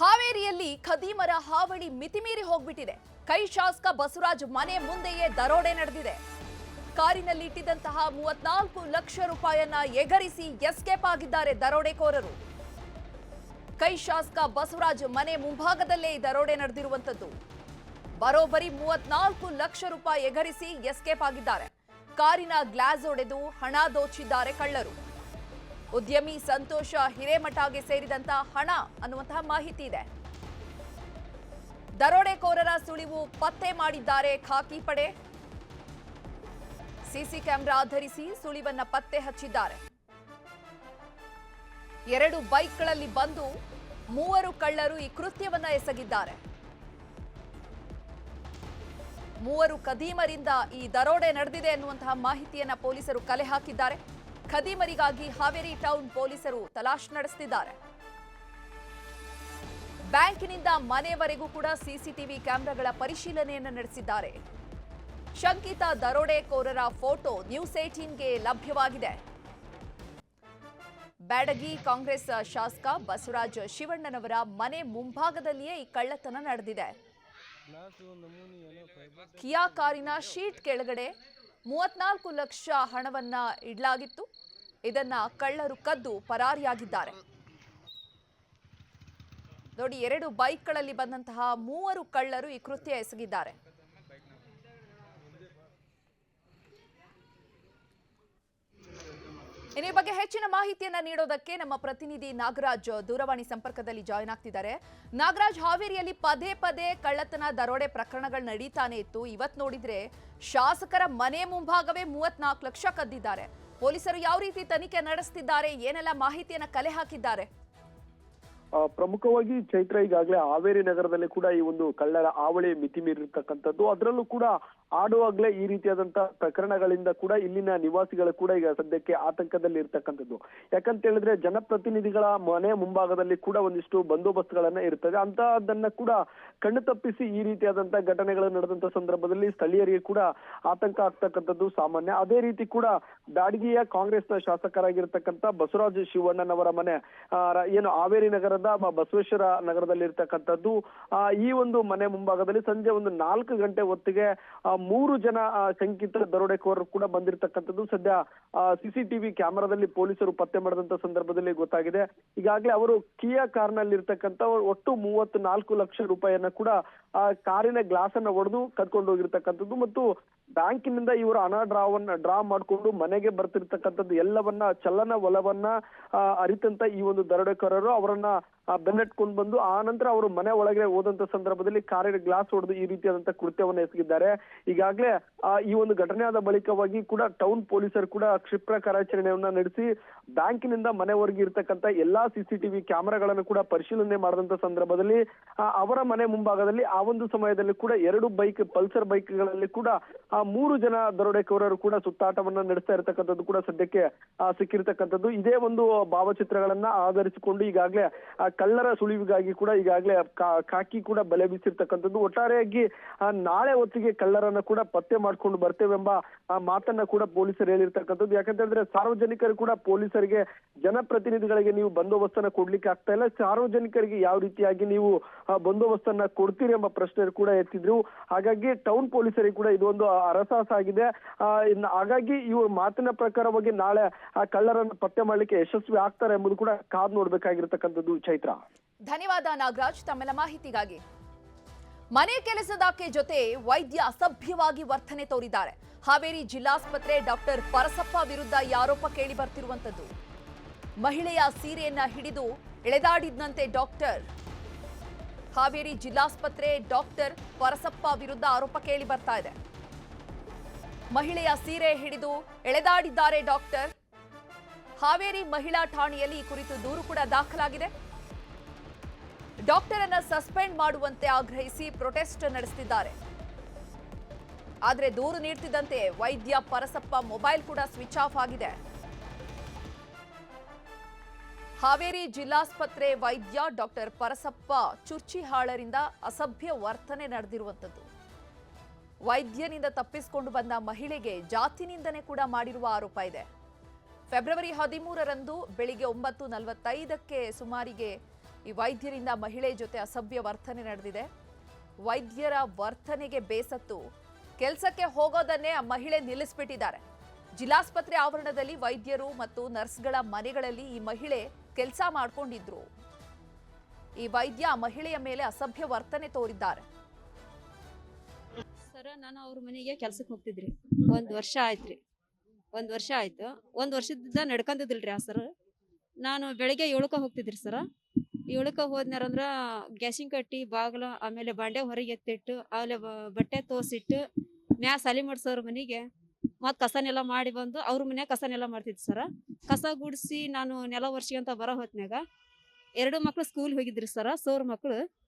ಹಾವೇರಿಯಲ್ಲಿ ಖದೀಮರ ಹಾವಳಿ ಮಿತಿಮೀರಿ ಹೋಗ್ಬಿಟ್ಟಿದೆ. ಕೈ ಶಾಸಕ ಬಸವರಾಜ್ ಮನೆ ಮುಂದೆಯೇ ದರೋಡೆ ನಡೆದಿದೆ. ಕಾರಿನಲ್ಲಿ ಇಟ್ಟಿದ್ದಂತಹ ಮೂವತ್ನಾಲ್ಕು ಲಕ್ಷ ರೂಪಾಯನ್ನ ಎಗರಿಸಿ ಎಸ್ಕೇಪ್ ಆಗಿದ್ದಾರೆ ದರೋಡೆಕೋರರು. ಕೈ ಶಾಸಕ ಬಸವರಾಜ್ ಮನೆ ಮುಂಭಾಗದಲ್ಲೇ ದರೋಡೆ ನಡೆದಿರುವಂತದ್ದು ಬರೋಬ್ಬರಿ ಮೂವತ್ನಾಲ್ಕು ಲಕ್ಷ ರೂಪಾಯಿ ಎಗರಿಸಿ ಎಸ್ಕೇಪ್ ಆಗಿದ್ದಾರೆ. ಕಾರಿನ ಗ್ಲಾಸ್ ಒಡೆದು ಹಣ ದೋಚಿದ್ದಾರೆ ಕಳ್ಳರು. ಉದ್ಯಮಿ ಸಂತೋಷ ಹಿರೇಮಠಗೆ ಸೇರಿದಂತ ಹಣ ಅನ್ನುವಂತಹ ಮಾಹಿತಿ ಇದೆ. ದರೋಡೆಕೋರರ ಸುಳಿವು ಪತ್ತೆ ಮಾಡಿದ್ದಾರೆ ಖಾಕಿ ಪಡೆ. ಸಿಸಿ ಕ್ಯಾಮೆರಾ ಆಧರಿಸಿ ಸುಳಿವನ್ನ ಪತ್ತೆ ಹಚ್ಚಿದ್ದಾರೆ. ಎರಡು ಬೈಕ್ಗಳಲ್ಲಿ ಬಂದು ಮೂವರು ಕಳ್ಳರು ಈ ಕೃತ್ಯವನ್ನ ಎಸಗಿದ್ದಾರೆ. ಮೂವರು ಕದೀಮರಿಂದ ಈ ದರೋಡೆ ನಡೆದಿದೆ ಎನ್ನುವಂತಹ ಮಾಹಿತಿಯನ್ನ ಪೊಲೀಸರು ಕಲೆ ಹಾಕಿದ್ದಾರೆ. ಖದೀಮರಿಗಾಗಿ ಹಾವೇರಿ ಟೌನ್ ಪೊಲೀಸರು ತಲಾಶ್ ನಡೆಸುತ್ತಿದ್ದಾರೆ ಬ್ಯಾಂಕಿನಿಂದ ಮನೆವರೆಗೂ ಕೂಡ ಸಿಸಿಟಿವಿ ಕ್ಯಾಮೆರಾಗಳ ಪರಿಶೀಲನೆಯನ್ನು ನಡೆಸಿದ್ದಾರೆ. ಶಂಕಿತ ದರೋಡೆಕೋರರ ಫೋಟೋ ನ್ಯೂಸ್ ಏಟೀನ್ಗೆ ಲಭ್ಯವಾಗಿದೆ. ಬ್ಯಾಡಗಿ ಕಾಂಗ್ರೆಸ್ ಶಾಸಕ ಬಸವರಾಜ್ ಶಿವಣ್ಣನವರ ಮನೆ ಮುಂಭಾಗದಲ್ಲಿಯೇ ಈ ಕಳ್ಳತನ ನಡೆದಿದೆ. ಕಿಯಾ ಕಾರಿನ ಶೀಟ್ ಕೆಳಗಡೆ ಮೂವತ್ನಾಲ್ಕು ಲಕ್ಷ ಹಣವನ್ನ ಇಡಲಾಗಿತ್ತು. ಇದನ್ನ ಕಳ್ಳರು ಕದ್ದು ಪರಾರಿಯಾಗಿದ್ದಾರೆ. ನೋಡಿ, ಎರಡು ಬೈಕ್ಗಳಲ್ಲಿ ಬಂದಂತಹ ಮೂವರು ಕಳ್ಳರು ಈ ಕೃತ್ಯ ಎಸಗಿದ್ದಾರೆ. ಈ ಬಗ್ಗೆ ಹೆಚ್ಚಿನ ಮಾಹಿತಿಯನ್ನ ನೀಡೋದಕ್ಕೆ ನಮ್ಮ ಪ್ರತಿನಿಧಿ ನಾಗರಾಜ್ ದೂರವಾಣಿ ಸಂಪರ್ಕದಲ್ಲಿ ಜಾಯ್ನ್ ಆಗ್ತಿದ್ದಾರೆ. ನಾಗರಾಜ್, ಹಾವೇರಿಯಲ್ಲಿ ಪದೇ ಪದೇ ಕಳ್ಳತನ, ದರೋಡೆ ಪ್ರಕರಣಗಳು ನಡೀತಾನೆ ಇತ್ತು. ಇವತ್ ನೋಡಿದ್ರೆ ಶಾಸಕರ ಮನೆ ಮುಂಭಾಗವೇ ಮೂವತ್ನಾಲ್ಕು ಲಕ್ಷ ಕದ್ದಿದ್ದಾರೆ. ಪೊಲೀಸರು ಯಾವ ರೀತಿ ತನಿಖೆ ನಡೆಸ್ತಿದ್ದಾರೆ, ಏನೆಲ್ಲ ಮಾಹಿತಿಯನ್ನ ಕಲೆ ಹಾಕಿದ್ದಾರೆ? ಪ್ರಮುಖವಾಗಿ ಚೈತ್ರ ಈಗಾಗಲೇ ಹಾವೇರಿ ನಗರದಲ್ಲಿ ಕೂಡ ಈ ಒಂದು ಕಳ್ಳರ ಹಾವಳಿ ಮಿತಿ ಮೀರಿರ್ತಕ್ಕಂಥದ್ದು ಅದರಲ್ಲೂ ಕೂಡ ಆಡುವಾಗಲೇ ಈ ರೀತಿಯಾದಂತಹ ಪ್ರಕರಣಗಳಿಂದ ಕೂಡ ಇಲ್ಲಿನ ನಿವಾಸಿಗಳು ಕೂಡ ಈಗ ಸದ್ಯಕ್ಕೆ ಆತಂಕದಲ್ಲಿ ಇರ್ತಕ್ಕಂಥದ್ದು. ಯಾಕಂತ ಹೇಳಿದ್ರೆ ಜನಪ್ರತಿನಿಧಿಗಳ ಮನೆ ಮುಂಭಾಗದಲ್ಲಿ ಕೂಡ ಒಂದಿಷ್ಟು ಬಂದೋಬಸ್ತ್ಗಳನ್ನ ಇರ್ತದೆ. ಅಂತಹದನ್ನ ಕೂಡ ಕಣ್ಣು ತಪ್ಪಿಸಿ ಈ ರೀತಿಯಾದಂತಹ ಘಟನೆಗಳು ನಡೆದಂತ ಸಂದರ್ಭದಲ್ಲಿ ಸ್ಥಳೀಯರಿಗೆ ಕೂಡ ಆತಂಕ ಆಗ್ತಕ್ಕಂಥದ್ದು ಸಾಮಾನ್ಯ. ಅದೇ ರೀತಿ ಕೂಡ ಬ್ಯಾಡಗಿಯ ಕಾಂಗ್ರೆಸ್ನ ಶಾಸಕರಾಗಿರ್ತಕ್ಕಂಥ ಬಸವರಾಜ ಶಿವಣ್ಣನವರ ಮನೆ ಏನು ಹಾವೇರಿ ನಗರದ ಬಸವೇಶ್ವರ ನಗರದಲ್ಲಿ ಇರ್ತಕ್ಕಂಥದ್ದು ಈ ಒಂದು ಮನೆ ಮುಂಭಾಗದಲ್ಲಿ ಸಂಜೆ ಒಂದು ನಾಲ್ಕು ಗಂಟೆ ಹೊತ್ತಿಗೆ ಮೂರು ಜನ ಶಂಕಿತ ದರೋಡೆಕೋರರು ಕೂಡ ಬಂದಿರತಕ್ಕಂಥದ್ದು. ಸದ್ಯ ಸಿಸಿಟಿವಿ ಕ್ಯಾಮೆರಾದಲ್ಲಿ ಪೊಲೀಸರು ಪತ್ತೆ ಮಾಡಿದಂತ ಸಂದರ್ಭದಲ್ಲಿ ಗೊತ್ತಾಗಿದೆ. ಈಗಾಗಲೇ ಅವರು ಕಿಯಾ ಕಾರ್ನಲ್ಲಿ ಇರ್ತಕ್ಕಂಥ ಒಟ್ಟು ಮೂವತ್ತು ನಾಲ್ಕು ಲಕ್ಷ ರೂಪಾಯಿಯನ್ನ ಕೂಡ, ಆ, ಕಾರಿನ ಗ್ಲಾಸ್ ಅನ್ನ ಒಡೆದು ಕದ್ಕೊಂಡು ಹೋಗಿರ್ತಕ್ಕಂಥದ್ದು. ಮತ್ತು ಬ್ಯಾಂಕಿನಿಂದ ಇವರು ಹಣ ಡ್ರಾವನ್ನ ಡ್ರಾ ಮಾಡಿಕೊಂಡು ಮನೆಗೆ ಬರ್ತಿರ್ತಕ್ಕಂಥದ್ದು ಎಲ್ಲವನ್ನ, ಚಲನ ಒಲವನ್ನ ಅರಿತಂತ ಈ ಒಂದು ದರೋಡೆಕೋರರು ಅವರನ್ನ ಬೆನ್ನಟ್ಕೊಂಡು ಬಂದು ಆ ನಂತರ ಅವರು ಮನೆ ಒಳಗೆ ಹೋದಂತ ಸಂದರ್ಭದಲ್ಲಿ ಕಾರಿನ ಗ್ಲಾಸ್ ಹೊಡೆದು ಈ ರೀತಿಯಾದಂತ ಕೃತ್ಯವನ್ನ ಎಸಗಿದ್ದಾರೆ. ಈಗಾಗಲೇ ಈ ಒಂದು ಘಟನೆ ಆದ ಬಳಿಕವಾಗಿ ಕೂಡ ಟೌನ್ ಪೊಲೀಸರು ಕೂಡ ಕ್ಷಿಪ್ರ ಕಾರ್ಯಾಚರಣೆಯನ್ನ ನಡೆಸಿ ಬ್ಯಾಂಕಿನಿಂದ ಮನೆವರೆಗೆ ಇರ್ತಕ್ಕಂತ ಎಲ್ಲಾ ಸಿಸಿಟಿವಿ ಕ್ಯಾಮೆರಾಗಳನ್ನು ಕೂಡ ಪರಿಶೀಲನೆ ಮಾಡಿದಂತ ಸಂದರ್ಭದಲ್ಲಿ ಅವರ ಮನೆ ಮುಂಭಾಗದಲ್ಲಿ ಆ ಒಂದು ಸಮಯದಲ್ಲಿ ಕೂಡ ಎರಡು ಬೈಕ್, ಪಲ್ಸರ್ ಬೈಕ್ಗಳಲ್ಲಿ ಕೂಡ ಮೂರು ಜನ ದರೋಡೆಕೋರರು ಕೂಡ ಸುತ್ತಾಟವನ್ನ ನಡೆಸ್ತಾ ಇರತಕ್ಕಂಥದ್ದು ಕೂಡ ಸದ್ಯಕ್ಕೆ ಸಿಕ್ಕಿರ್ತಕ್ಕಂಥದ್ದು. ಇದೇ ಒಂದು ಭಾವಚಿತ್ರಗಳನ್ನ ಆಧರಿಸಿಕೊಂಡು ಈಗಾಗಲೇ, ಆ, ಕಳ್ಳರ ಸುಳಿವಿಗಾಗಿ ಕೂಡ ಈಗಾಗಲೇ ಕಾಕಿ ಕೂಡ ಬಲೆ ಬೀಸಿರ್ತಕ್ಕಂಥದ್ದು. ಒಟ್ಟಾರೆಯಾಗಿ ನಾಳೆ ಹೊತ್ತಿಗೆ ಕಳ್ಳರನ್ನ ಕೂಡ ಪತ್ತೆ ಮಾಡ್ಕೊಂಡು ಬರ್ತೇವೆಂಬ ಮಾತನ್ನ ಕೂಡ ಪೊಲೀಸರು ಹೇಳಿರ್ತಕ್ಕಂಥದ್ದು. ಯಾಕಂತಂದ್ರೆ ಸಾರ್ವಜನಿಕರು ಕೂಡ ಪೊಲೀಸರಿಗೆ, ಜನಪ್ರತಿನಿಧಿಗಳಿಗೆ ನೀವು ಬಂದೋಬಸ್ತನ್ನ ಕೊಡ್ಲಿಕ್ಕೆ ಆಗ್ತಾ ಇಲ್ಲ. ಸಾರ್ವಜನಿಕರಿಗೆ ಯಾವ ರೀತಿಯಾಗಿ ನೀವು ಬಂದೋಬಸ್ತನ್ನ ಕೊಡ್ತೀರಿ ಎಂಬ ಪ್ರಶ್ನೆ ಕೂಡ ಎತ್ತಿದ್ರು. ಹಾಗಾಗಿ ಟೌನ್ ಪೊಲೀಸರಿಗೆ ಕೂಡ ಇದೊಂದು ಅರಸಾಸ ಆಗಿದೆ. ಆ, ಹಾಗಾಗಿ ಇವ್ರ ಮಾತಿನ ಪ್ರಕಾರವಾಗಿ ನಾಳೆ ಆ ಕಳ್ಳರನ್ನು ಪತ್ತೆ ಮಾಡಲಿಕ್ಕೆ ಯಶಸ್ವಿ ಆಗ್ತಾರೆ ಎಂಬುದು ಕೂಡ ಕಾದ್ ನೋಡ್ಬೇಕಾಗಿರ್ತಕ್ಕಂಥದ್ದು ಚೈತ್ರ. ಧನ್ಯವಾದ ನಾಗರಾಜ್ ತಮ್ಮೆಲ್ಲ ಮಾಹಿತಿಗಾಗಿ. ಮನೆ ಕೆಲಸದಾಕೆ ಜೊತೆ ವೈದ್ಯ ಅಸಭ್ಯವಾಗಿ ವರ್ತನೆ ತೋರಿದ್ದಾರೆ. ಹಾವೇರಿ ಜಿಲ್ಲಾಸ್ಪತ್ರೆ ಡಾಕ್ಟರ್ ಪರಸಪ್ಪ ವಿರುದ್ಧ ಈ ಆರೋಪ ಕೇಳಿ ಬರ್ತಿರುವಂತದ್ದು ಮಹಿಳೆಯ ಸೀರೆಯನ್ನ ಹಿಡಿದು ಎಳೆದಾಡಿದಂತೆ ಡಾಕ್ಟರ್. ಹಾವೇರಿ ಜಿಲ್ಲಾಸ್ಪತ್ರೆ ಡಾಕ್ಟರ್ ಪರಸಪ್ಪ ವಿರುದ್ಧ ಆರೋಪ ಕೇಳಿ ಬರ್ತಾ ಇದೆ. ಮಹಿಳೆಯ ಸೀರೆ ಹಿಡಿದು ಎಳೆದಾಡಿದ್ದಾರೆ ಡಾಕ್ಟರ್. ಹಾವೇರಿ ಮಹಿಳಾ ಠಾಣೆಯಲ್ಲಿ ಈ ಕುರಿತು ದೂರು ಕೂಡ ದಾಖಲಾಗಿದೆ. ಡಾಕ್ಟರ್ ಅನ್ನ ಸಸ್ಪೆಂಡ್ ಮಾಡುವಂತೆ ಆಗ್ರಹಿಸಿ ಪ್ರೊಟೆಸ್ಟ್ ನಡೆಸುತ್ತಿದ್ದಾರೆ ಆದರೆ ದೂರು ನೀಡ್ತಿದ್ದಂತೆ ವೈದ್ಯ ಪರಸಪ್ಪ ಮೊಬೈಲ್ ಕೂಡ ಸ್ವಿಚ್ ಆಫ್ ಆಗಿದೆ. ಹಾವೇರಿ ಜಿಲ್ಲಾಸ್ಪತ್ರೆ ವೈದ್ಯ ಡಾಕ್ಟರ್ ಪರಸಪ್ಪ ಚುರ್ಚಿಹಾಳರಿಂದ ಅಸಭ್ಯ ವರ್ತನೆ ನಡೆದಿರುವಂಥದ್ದು. ವೈದ್ಯನಿಂದ ತಪ್ಪಿಸಿಕೊಂಡು ಬಂದ ಮಹಿಳೆಗೆ ಜಾತಿ ನಿಂದನೆ ಕೂಡ ಮಾಡಿರುವ ಆರೋಪ ಇದೆ. ಫೆಬ್ರವರಿ ಹದಿಮೂರರಂದು ಬೆಳಿಗ್ಗೆ ಒಂಬತ್ತು ನಲವತ್ತೈದಕ್ಕೆ ಸುಮಾರಿಗೆ ಈ ವೈದ್ಯರಿಂದ ಮಹಿಳೆ ಜೊತೆ ಅಸಭ್ಯ ವರ್ತನೆ ನಡೆದಿದೆ. ವೈದ್ಯರ ವರ್ತನೆಗೆ ಬೇಸತ್ತು. ಕೆಲಸಕ್ಕೆ ಹೋಗೋದನ್ನೇ ಆ ಮಹಿಳೆ ನಿಲ್ಲಿಸ್ಬಿಟ್ಟಿದ್ದಾರೆ. ಜಿಲ್ಲಾಸ್ಪತ್ರೆ ಆವರಣದಲ್ಲಿ ವೈದ್ಯರು ಮತ್ತು ನರ್ಸ್ಗಳ ಮನೆಗಳಲ್ಲಿ ಈ ಮಹಿಳೆ ಕೆಲಸ ಮಾಡಿಕೊಂಡಿದ್ರು. ಈ ವೈದ್ಯ ಮಹಿಳೆಯ ಮೇಲೆ ಅಸಭ್ಯ ವರ್ತನೆ ತೋರಿದ್ದಾರೆ. ಸರ ನಾನು ಅವ್ರ ಮನೆಗೆ ಕೆಲ್ಸಕ್ಕೆ ಹೋಗ್ತಿದ್ರಿ. ಒಂದು ವರ್ಷ ಆಯ್ತ್ರಿ. ಒಂದು ವರ್ಷ ಆಯ್ತು. ಒಂದು ವರ್ಷದಿಂದ ನಡ್ಕೊಂಡಿದ್ದಿಲ್ರಿ ಆ ಸರ್. ನಾನು ಬೆಳಿಗ್ಗೆ ಏಳಕ್ಕ ಹೋಗ್ತಿದ್ರಿ ಸರ. ಹೋದ್ನ್ಯಾರ ಹೋದ್ನಾರಂದ್ರ ಗ್ಯಾಸಿಂಗ್ ಕಟ್ಟಿ ಬಾಗಿಲು ಆಮೇಲೆ ಬಾಂಡೆ ಹೊರಗೆ ಎತ್ತಿಟ್ಟು ಆಮೇಲೆ ಬಟ್ಟೆ ತೋಸಿಟ್ಟು ಮ್ಯಾ ಸಾಲಿ ಮಾಡ್ಸೋರ್ ಮನೆಗೆ ಮತ್ತು ಕಸನೆಲ್ಲ ಮಾಡಿ ಬಂದು ಅವ್ರ ಮನ್ಯಾಗ ಕಸನೆಲ್ಲ ಮಾಡ್ತಿದ್ದೆ ಸರ. ಕಸ ಗುಡಿಸಿ ನಾನು ನೆಲ ವರ್ಷಗಂತ ಬರೋ ಹೊತ್ನ್ಯಾಗ ಎರಡು ಮಕ್ಳು ಸ್ಕೂಲ್ ಹೋಗಿದ್ರಿ ಸರ. ಸೋರ್ ಮಕ್ಳು ಆ,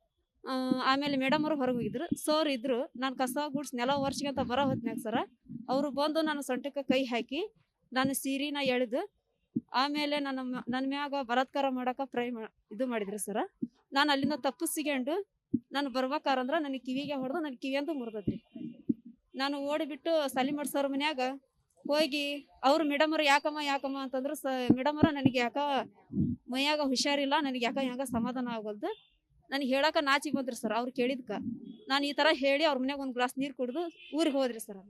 ಆಮೇಲೆ ಮೇಡಮ್ ಅವ್ರು ಹೊರಗೆ ಹೋಗಿದ್ರು. ಸರ್ ಇದ್ರು. ನಾನು ಕಸ ಗುಡ್ಸ್ ನೆಲ ವರ್ಷಗಂತ ಬರೋ ಹೊತ್ನ್ಯಾಗ ಸರ, ಅವರು ಬಂದು ನನ್ನ ಸೊಂಟಕ್ಕೆ ಕೈ ಹಾಕಿ ನಾನು ಸೀರಿನ ಎಳೆದು, ಆಮೇಲೆ ನನ್ನ ನನ್ನ ಮ್ಯಾಗ ಬಲಾತ್ಕಾರ ಮಾಡಕ ಪ್ರೈ ಇದು ಮಾಡಿದ್ರು ಸರ. ನಾನು ಅಲ್ಲಿಂದ ತಪ್ಪಿಸಿಕೊಂಡು ನಾನು ಬರ್ಬೇಕಾರಂದ್ರ ನನಗೆ ಕಿವಿಗೆ ಹೊಡೆದು ನನ್ನ ಕಿವಿಯಂದು ಮುರಿದ್ರಿ ನಾನು ಓಡಿಬಿಟ್ಟು ಸಲಿಮಡ್ ಸರ್ ಮನ್ಯಾಗ ಹೋಗಿ, ಅವ್ರು ಮೇಡಮರು ಯಾಕಮ್ಮ ಯಾಕಮ್ಮ ಅಂತಂದ್ರು ಸ ಮೇಡಮರ ನನಗೆ ಯಾಕ ಮೈಯಾಗ ಹುಷಾರಿಲ್ಲ, ನನಗೆ ಯಾಕ ಹೆಂಗ ಸಮಾಧಾನ ಆಗೋಲ್ದು. ನನಗೆ ಹೇಳಕ ನಾಚಿಗೆ ಬಂದ್ರಿ ಸರ್ ಅವ್ರು ಕೇಳಿದ್ಕ. ನಾನು ಈ ಥರ ಹೇಳಿ ಅವ್ರ ಮನೆಗೆ ಒಂದು ಗ್ಲಾಸ್ ನೀರು ಕುಡಿದು ಊರಿಗೆ ಹೋದ್ರಿ ಸರ್